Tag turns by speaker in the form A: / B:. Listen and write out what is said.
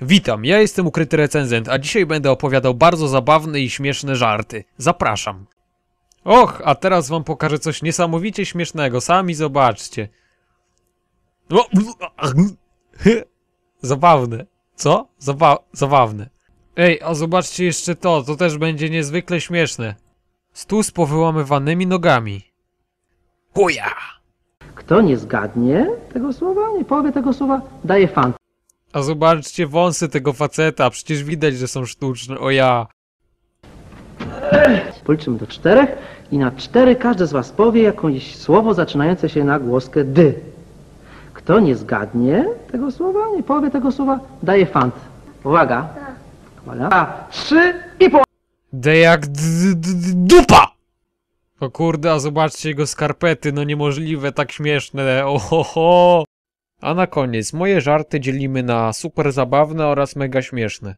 A: Witam, ja jestem ukryty recenzent, a dzisiaj będę opowiadał bardzo zabawne i śmieszne żarty. Zapraszam. Och, a teraz wam pokażę coś niesamowicie śmiesznego, sami zobaczcie. O, Zabawne. Co? Zaba zabawne. Ej, a zobaczcie jeszcze to, to też będzie niezwykle śmieszne. Stół z powyłamywanymi nogami. Chuja!
B: Kto nie zgadnie tego słowa, nie powie tego słowa, daje fan.
A: A zobaczcie wąsy tego faceta, przecież widać, że są sztuczne, o ja.
B: Policzymy do czterech i na cztery każdy z was powie jakieś słowo zaczynające się na głoskę dy. Kto nie zgadnie tego słowa, nie powie tego słowa, daje fant. Uwaga. Uwaga. Trzy i po...
A: D jak d, d, d, dupa! O kurde, a zobaczcie jego skarpety, no niemożliwe, tak śmieszne, ohoho! A na koniec, moje żarty dzielimy na super zabawne oraz mega śmieszne.